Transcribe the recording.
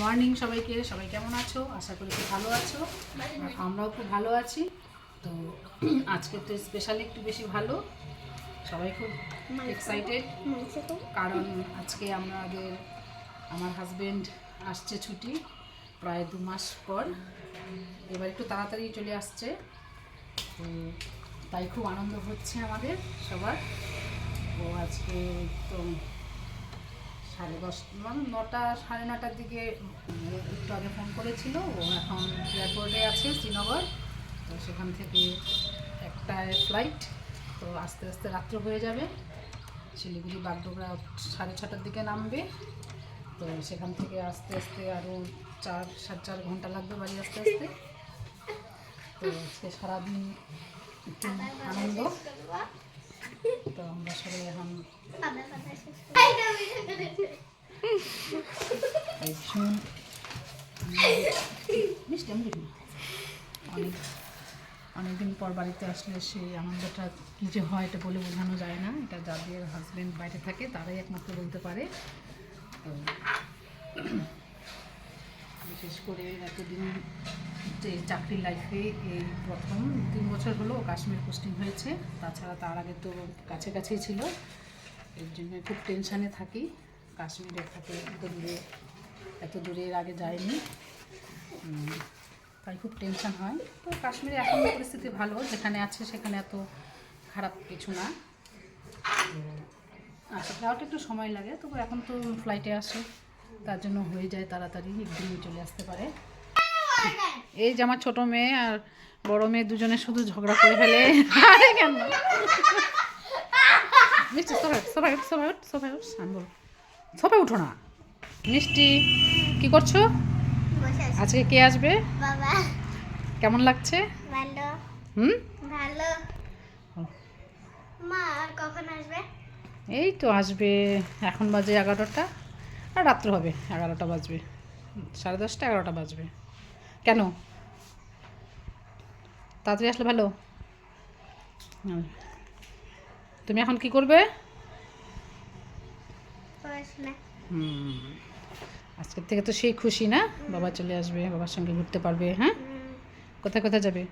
Morning সবাইকে। সবাই কেমন আছো? আশা করি খুব ভালো আছো। আমরাও খুব ভালো আছি। তো আজকে তো স্পেশালি একটু বেশি ভালো। সবাই খুব এক্সাইটেড কারণ আজকে আমাদের, আমার হাজব্যান্ড আসছে ছুটি প্রায় দু মাস পর। এবার একটু তাড়াতাড়ি চলে আসছে। তো তাই খুব আনন্দ হচ্ছে আমাদের সবার। ও আজকে তো সাড়ে দশ মানে নটা, সাড়ে নটার দিকে একটু আগে ফোন করেছিল। ও এখন এয়ারপোর্টে আছে, শ্রীনগর। তো সেখান থেকে একটা ফ্লাইট তো আস্তে আস্তে রাত্র হয়ে যাবে। শিলিগুড়ি, বাগডোগরা সাড়ে ছটার দিকে নামবে। তো সেখান থেকে আস্তে আস্তে আরও চার, সাড়ে চার ঘণ্টা লাগবে বাড়ি আসতে আসতে। তো আজকে সারাদিন একটু আনন্দ। তো আমরা সবাই এখন। অনেক অনেকদিন পর বাড়িতে আসলে সেই আনন্দটা কী যে হয় এটা বলে বোঝানো যায় না। এটা যাদের হাজব্যান্ড বাইরে থাকে, তারাই একমাত্র বলতে পারে। তো, বিশেষ করে এতদিন যে চাকরি লাইফে এই প্রথম তিন বছর হলো কাশ্মীর পোস্টিং হয়েছে। তাছাড়া তার আগে তো কাছে কাছেই ছিল। এর জন্য খুব টেনশানে থাকি। কাশ্মীরে থাকে, এত দূরে এত দূরে এর আগে যায়নি তাই খুব টেনশান হয়। তো কাশ্মীরে এখন পরিস্থিতি ভালো, যেখানে আছে সেখানে এত খারাপ কিছু না। আসা যাওয়াটা একটু সময় লাগে, তবু এখন তো ফ্লাইটে আসে। তার জন্য হয়ে যায় তাড়াতাড়ি একদিনই চলে আসতে পারে। এই যে আমার ছোট মেয়ে আর বড় মেয়ে দুজনে শুধু ঝগড়া করে ফেলে। আরে কেন? মিষ্টি সবাই সবাই উঠ সবাই উঠ সবাই উঠ আনব সবাই উঠো না। মিষ্টি কি করছ? আজকে কে আসবে? বাবা। কেমন লাগছে? ভালো। হুম? ভালো। মা আর কখন আসবে? এই তো আসবে এখন বাজে এগারোটা। আর রাত্র হবে এগারোটা বাজবে। সাড়ে দশটা এগারোটা বাজবে। কেন? তাড়াতাড়ি আসলে ভালো। তুমি এখন কি করবে? হুম। আজকের থেকে তো সেই খুশি না? বাবা চলে আসবে বাবার সঙ্গে ঘুরতে পারবে হ্যাঁ? কোথায় কোথায় যাবে?